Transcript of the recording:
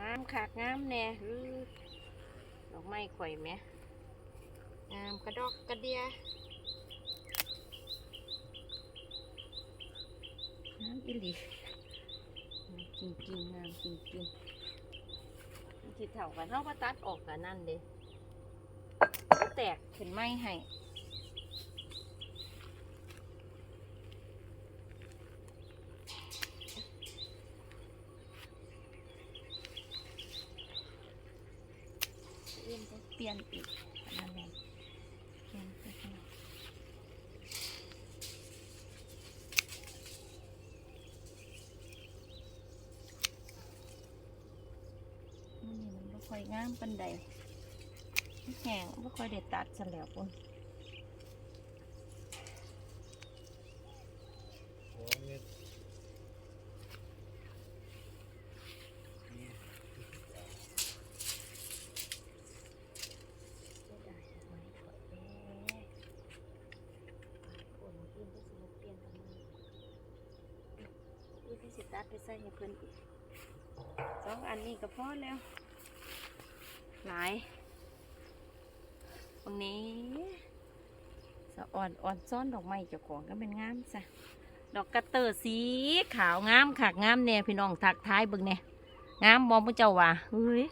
งามขากงามแน่ดอกไม้ข่อยไหมงามกระดอกกระเดียงามอีหลีงามจริงๆงามจริงๆมันสิเท่ากันเท่าว่าตัดออกกันนั่นเด้แตกขึ้นไม้ให้ เปลี่ยนอีกนั่นเองเปลี่ยนไปข้างนอกมันนี่มันไม่ค่อยงามปันใดแห้งไม่ค่อยได้ตัดซะแล้วปุ่น โอ้เม็ดนี่ ไม่ได้ทำไมถอยแน่คนอื่นก็สิมาเปลี่ยนทำไม ที่สิตัดไปใส่ให้เพิ่นอีกสองอันนี้ก็พอแล้ว หลายตรงนี้สะอ่อนอ่อนซ้อนดอกไม้เจ้าของก็เป็นงามซะดอกกระเตอร์สีขาวงามขากงามแน่พี่น้องถักท้ายบึงเนี่ยงามบอมพระเจ้าว่ะเฮ้ย